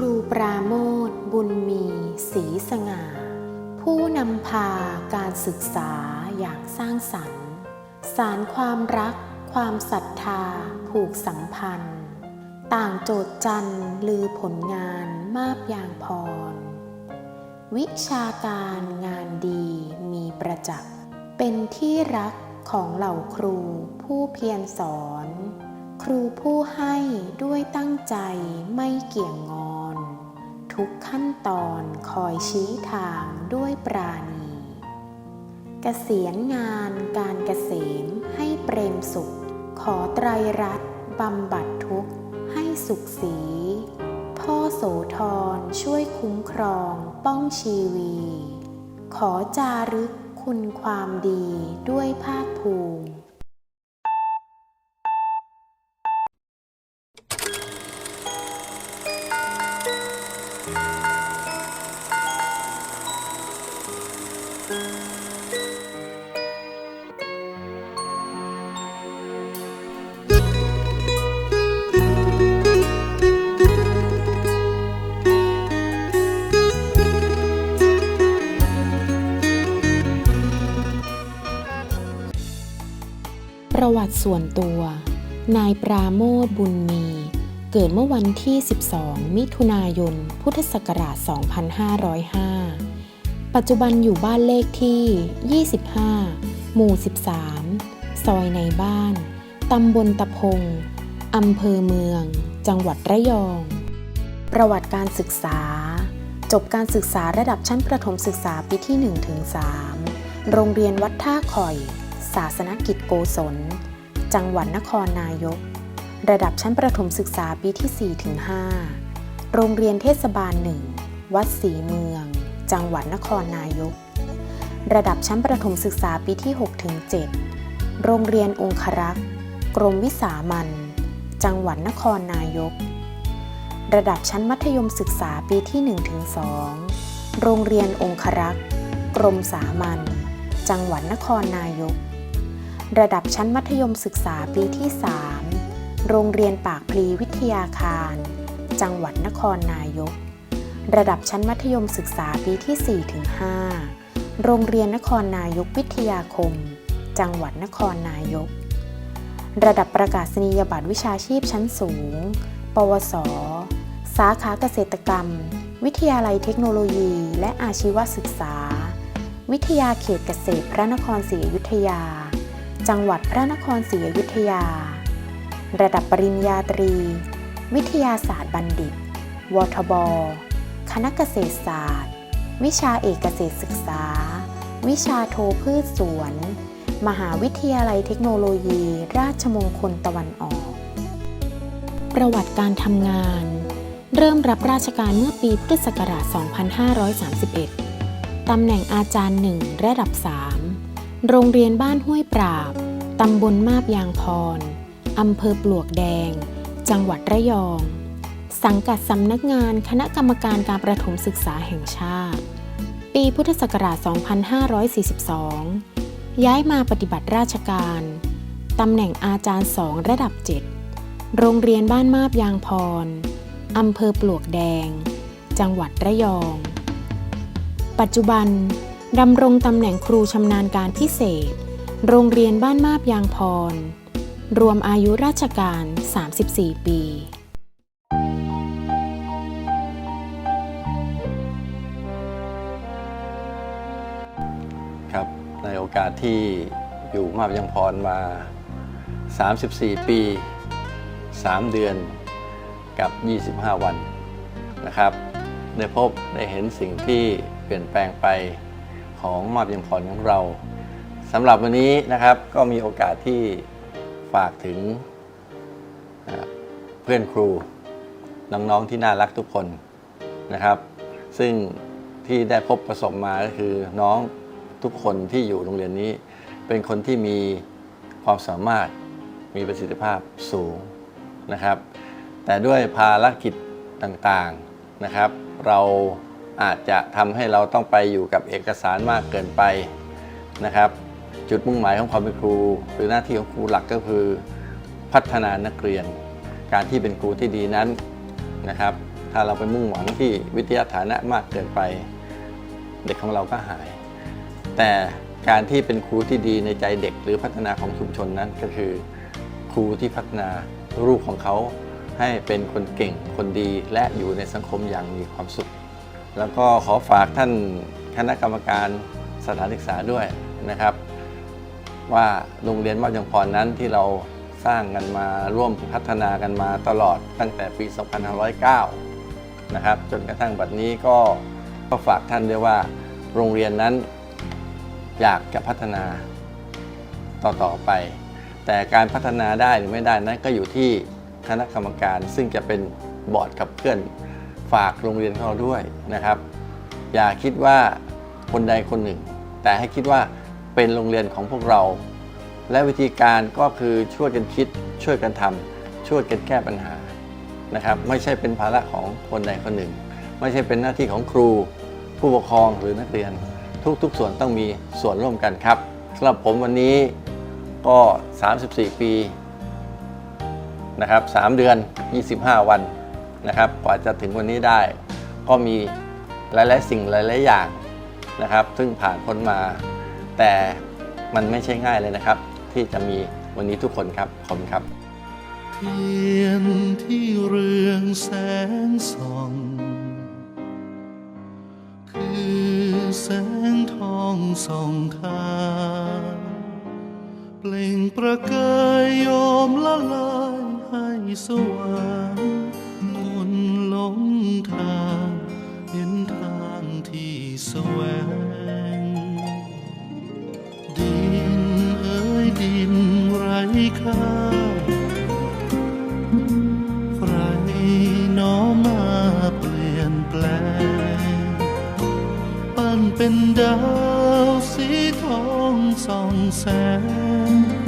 รูปราโมทบุญมีศรีสง่า ผู้นำพาการศึกษาอย่างสร้างสรรค์ สารความรัก ความศรัทธา ผูกสัมพันธ์ ต่างโจทย์จันลือผลงานมาบยางพร วิชาการงานดีมีประจักษ์ เป็นที่รักของเหล่าครูผู้เพียรสอน ครูผู้ให้ด้วยตั้งใจไม่เกี่ยงงอน ทุกขั้นตอนคอยชี้ทางด้วยปราณีกเกษียณงานการเกษมให้เปรมสุข ขอไตรรัตบำบัดทุกข์ให้สุขสี พ่อโสธรช่วยคุ้มครองป้องชีวี ขอจารึกคุณความดีด้วยภาคภูมิ ประวัติส่วนตัว นายปราโมทบุญมี เกิดเมื่อวันที่ 12 มิถุนายน พุทธศักราช 2505 ปัจจุบันอยู่บ้านเลขที่ 25 หมู่ 13 ซอยในบ้าน ตำบลตะพง อำเภอเมือง จังหวัดระยอง ประวัติการศึกษา จบการศึกษาระดับชั้นประถมศึกษาปีที่ 1-3 โรงเรียนวัดท่าข่อย ศาสนกิจโกศล จังหวัดนครนายก ระดับชั้นประถมศึกษาปีที่4ถึง5โรงเรียนเทศบาล1วัดศรีเมือง จังหวัดนครนายก ระดับชั้นประถมศึกษาปีที่6ถึง7โรงเรียนองครักษ์ กรมวิสามัน จังหวัดนครนายก ระดับชั้นมัธยมศึกษาปีที่1ถึง2โรงเรียนองครักษ์ กรมสามัญจังหวัดนครนายก ระดับชั้นมัธยมศึกษาปีที่ 3 โรงเรียนปากพลีวิทยาคาร จังหวัดนครนายก ระดับชั้นมัธยมศึกษาปีที่4ถึง5โรงเรียนนครนายกวิทยาคม จังหวัดนครนายก ระดับประกาศนียบัตรวิชาชีพชั้นสูง ปวส สาขาเกษตรกรรม วิทยาลัยเทคโนโลยี และอาชีวศึกษา วิทยาเขตเกษตรพระนครศรีอยุธยา จังหวัดพระนครศรีอยุธยา ระดับปริญญาตรี วิทยาศาสตร์บัณฑิต วทบ คณะเกษตรศาสตร์ วิชาเอกเกษตรศึกษา วิชาโทพืชสวน มหาวิทยาลัยเทคโนโลยี ราชมงคลตะวันออก ประวัติการทำงาน เริ่มรับราชการเมื่อปีพุทธศักราช 2531 ตำแหน่งอาจารย์หนึ่งระดับ 3 โรงเรียนบ้านห้วยปราบ ตำบลมาบยางพร อำเภอปลวกแดง จังหวัดระยอง สังกัดสำนักงานคณะกรรมการการประถมศึกษาแห่งชาติ ปีพุทธศักราช 2542 ย้ายมาปฏิบัติราชการ ตำแหน่งอาจารย์สองระดับ 7 โรงเรียนบ้านมาบยางพร อำเภอปลวกแดง จังหวัดระยอง ปัจจุบัน ดำรงตำแหน่งครูชำนาญการพิเศษ โรงเรียนบ้านมาบยางพร รวมอายุราชการ 34 ปีครับในโอกาสที่อยู่มาบยังพรมา 34 ปี 3 เดือนกับ 25 วันนะครับ ได้พบได้เห็นสิ่งที่เปลี่ยนแปลงไป ของมาบยังพรของเราสำหรับวันนี้นะครับก็มีโอกาสที่ฝากถึงเอ่อเพื่อนครูน้องๆที่น่ารักทุกคนนะครับ ซึ่งที่ได้พบประสบมาก็คือน้องทุกคนที่อยู่โรงเรียนนี้ เป็นคนที่มีความสามารถมีประสิทธิภาพสูงนะครับ แต่ด้วยภารกิจต่างๆนะครับ เรา อาจจะทำให้เราต้องไปอยู่กับเอกสารมากเกินไปนะครับ จุดมุ่งหมายของความเป็นครู หรือหน้าที่ของครูหลักก็คือ พัฒนานักเรียน การที่เป็นครูที่ดีนั้นนะครับ ถ้าเราไปมุ่งหวังที่วิทยาฐานะมากเกินไป เด็กของเราก็หาย แต่การที่เป็นครูที่ดีในใจเด็กหรือพัฒนาของชุมชนนั้นก็คือ ครูที่พัฒนาลูกของเขาให้เป็นคนเก่งคนดีและอยู่ในสังคมอย่างมีความสุข แล้วก็ขอฝากท่านคณะกรรมการสถานศึกษาด้วยนะครับ ว่าโรงเรียนวัดยังพรนั้นที่เราสร้างกันมาร่วมพัฒนากันมาตลอดตั้งแต่ปี 2509 นะครับ จนกระทั่งบัดนี้ก็ก็ฝากท่านด้วยว่าโรงเรียนนั้นอยากจะพัฒนาต่อๆไป แต่การพัฒนาได้หรือไม่ได้นั้นก็อยู่ที่คณะกรรมการซึ่งจะเป็นบอร์ดขับเคลื่อน ฝากโรงเรียนของเราด้วยนะครับ อย่าคิดว่าคนใดคนหนึ่ง แต่ให้คิดว่าเป็นโรงเรียนของพวกเรา และวิธีการก็คือช่วยกันคิด ช่วยกันทำช่วยกันแก้ปัญหานะครับ ไม่ใช่เป็นภาระของคนใดคนหนึ่ง ไม่ใช่เป็นหน้าที่ของครู ผู้ปกครองหรือนักเรียน ทุกๆส่วนต้องมีส่วนร่วมกันครับสำหรับผมวันนี้ก็ 34 ปีนะครับ 3 เดือน 25 วัน นะครับกว่าจะถึงวันนี้ได้ ก็มีหลายๆสิ่งหลายๆอย่างนะครับ ซึ่งผ่านพ้นมา แต่มันไม่ใช่ง่ายเลยนะครับ ที่จะมีวันนี้ทุกคนครับขอบคุณครับเทียนที่เรืองแสงส่อง คือแสงทองส่องทางเปล่งประกายโยมละลายให้สว่าง ทางเห็นทางที่แสวง ดินเอ้ยดินไร้ค่าใครน้อมาเปลี่ยนแปลง ปั้นเป็นดาวสีทองส่องแสง